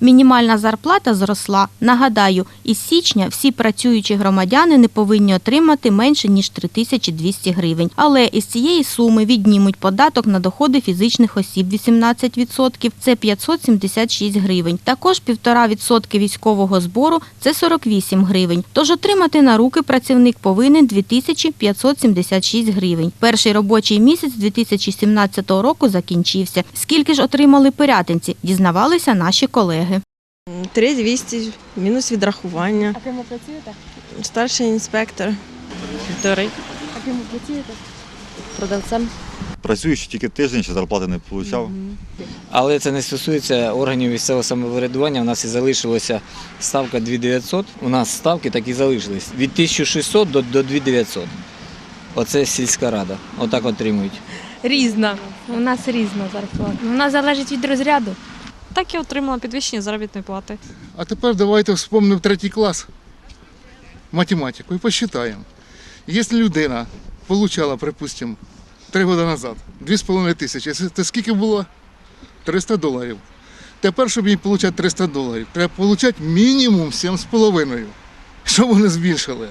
Мінімальна зарплата зросла. Нагадаю, із січня всі працюючі громадяни не повинні отримати менше ніж 3200 гривень. Але із цієї суми віднімуть податок на доходи фізичних осіб 18%, це 576 гривень. Також 1,5% військового збору це 48 гривень. Тож отримати на руки працівник повинен 2576 гривень. Перший робочий місяць 2017 року закінчився. Скільки ж отримали пирятинці, дізнавалися наші колеги. 3200, мінус відрахування. А ким ви працюєте? Старший інспектор. Півтори. А ким ви працюєте? Продавцем. Працюю ще тільки тиждень, ще зарплати не отримав. Але це не стосується органів місцевого самоврядування. У нас і залишилася ставка 2900. У нас ставки так і залишились. Від 1600 до, до 2900. Оце сільська рада. Отак отримують. Різна. У нас різна зарплата. Вона залежить від розряду. Так я отримала підвищення заробітної плати. А тепер давайте вспомнимо третій клас математику і посчитаємо. Якщо людина отримала, припустимо, три роки назад 2,5 тисячі, це- скільки було? 300 доларів. Тепер, щоб їй отримати 300 доларів, треба отримати мінімум 7,5. Що вони збільшили?